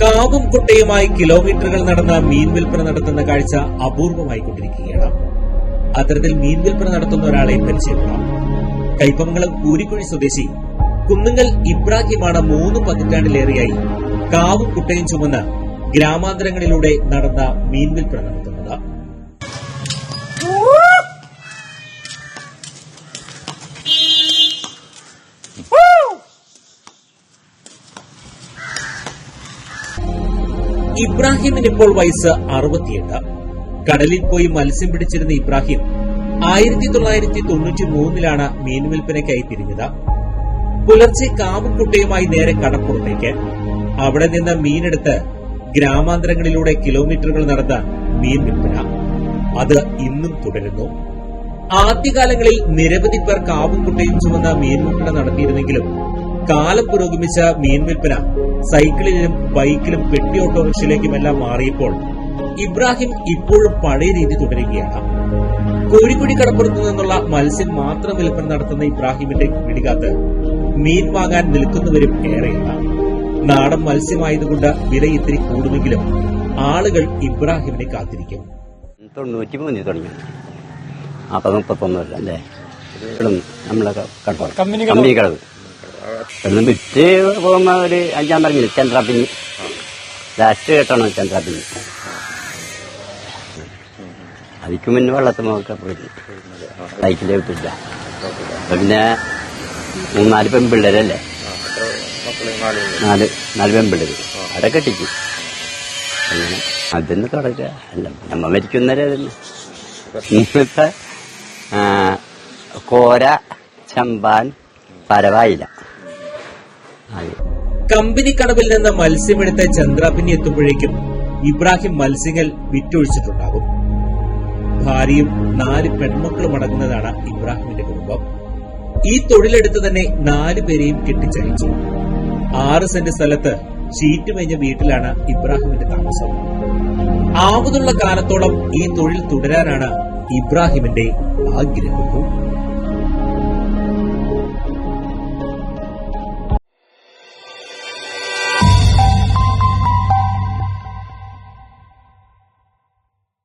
കാവും കുട്ടയുമായി കിലോമീറ്ററുകൾ നടന്ന മീൻ വിൽപ്പന നടത്തുന്ന കാഴ്ച അപൂർവമായിക്കൊണ്ടിരിക്കുകയാണ്. അത്തരത്തിൽ മീൻ വിൽപ്പന നടത്തുന്ന ഒരാളെ പരിചയപ്പെടാം. കൈപ്പമംഗലം കൂരിക്കുഴി സ്വദേശി കുന്നുങ്ങൽ ഇബ്രാഹിമാണ് മൂന്ന് പതിറ്റാണ്ടിലേറെയായി കാവും കുട്ടയും ചുമന്ന് ഗ്രാമാന്തരങ്ങളിലൂടെ നടന്ന മീൻ വിൽപ്പന നടത്തുന്നത്. ഇബ്രാഹിമിന് ഇപ്പോൾ വയസ്സ് അറുപത്തിയെട്ട്. കടലിൽ പോയി മത്സ്യം പിടിച്ചിരുന്ന ഇബ്രാഹിം ആയിരത്തി തൊള്ളായിരത്തി തൊണ്ണൂറ്റി മൂന്നിലാണ് മീൻ വിൽപ്പനയ്ക്കായി തിരിഞ്ഞത്. പുലർച്ചെ കാവുംകുട്ടയുമായി നേരെ കടപ്പുറത്തേക്ക്. അവിടെ നിന്ന് മീനെടുത്ത് ഗ്രാമാന്തരങ്ങളിലൂടെ കിലോമീറ്ററുകൾ നടന്ന മീൻ വിൽപ്പന. അത് ഇന്നും തുടരുന്നു. ആദ്യകാലങ്ങളിൽ നിരവധി പേർ കാവും കുട്ടയും ചുമന്ന മീൻ വിൽപ്പന നടത്തിയിരുന്നെങ്കിലും കാലം പുരോഗമിച്ച മീൻ വിൽപ്പന സൈക്കിളിലും ബൈക്കിലും പെട്ടി ഓട്ടോറിക്ഷയിലേക്കുമെല്ലാം മാറിയപ്പോൾ ഇബ്രാഹിം ഇപ്പോഴും പഴയ രീതി തുടരുകയാണ്. കോഴിക്കുടി കടപ്പുറത്തു നിന്നുള്ള മത്സ്യം മാത്രം വിൽപ്പന നടത്തുന്ന ഇബ്രാഹിമിന്റെ പിടികാത്ത് മീൻ വാങ്ങാൻ നിൽക്കുന്നവരും ഏറെയാണ് നാടൻ മത്സ്യമായതുകൊണ്ട് വില ഇത്തിരി കൂടുമെങ്കിലും ആളുകൾ ഇബ്രാഹിമിനെ കാത്തിരിക്കും. തൊണ്ണൂറ്റി മൂന്നിൽ തുടങ്ങി. അപ്പൊ മുപ്പത്തൊന്ന് കൊല്ലം അല്ലേ നമ്മളെ കടപ്പാട് കമ്പനി കടവ് ഇവിടുന്ന് വിറ്റ് പോകുമ്പോ ഒരു അഞ്ചാം പറഞ്ഞില്ല? ചന്ദ്രാപിഞ്ഞ് ലാസ്റ്റ് കേട്ടാണ് ചന്ദ്രാപിഞ്ഞ് അതിക്ക് മുന്നേ വെള്ളത്തിൽ നോക്കാൻ പോയി. സൈക്കിളെ വിട്ടില്ല പിന്നെ മൂന്നാൽ പെൺപിള്ളേരല്ലേ? നാല് നാല് പെൺപിള്ളേര്. അവിടെ കെട്ടിച്ചു അങ്ങനെ അതിന് തുടരുക. അല്ല നമ്മ മരിക്കുന്നവരെ അതന്നെ. ഇന്നത്തെ കോര ചമ്പാൻ പരവായില്ല അത് കമ്പനി കടവിൽ നിന്ന് മത്സ്യമെടുത്ത് ചന്ദ്രാപ്പിനി എത്തുമ്പോഴേക്കും ഇബ്രാഹിം മത്സ്യങ്ങൾ വിറ്റൊഴിച്ചിട്ടുണ്ടാകും. ഭാര്യയും നാല് പെൺമക്കളും അടങ്ങുന്നതാണ് ഇബ്രാഹിമിന്റെ കുടുംബം. ഈ തൊഴിലെടുത്ത് തന്നെ നാലു പേരെയും കെട്ടിച്ചയച്ചു. ആറ് സെന്റ് സ്ഥലത്ത് ഷീറ്റ് മേഞ്ഞ വീട്ടിലാണ് ഇബ്രാഹിമിന്റെ താമസം. ആവതുള്ള കാലത്തോളം ഈ തൊഴിൽ തുടരാനാണ് ഇബ്രാഹിമിന്റെ ആഗ്രഹവും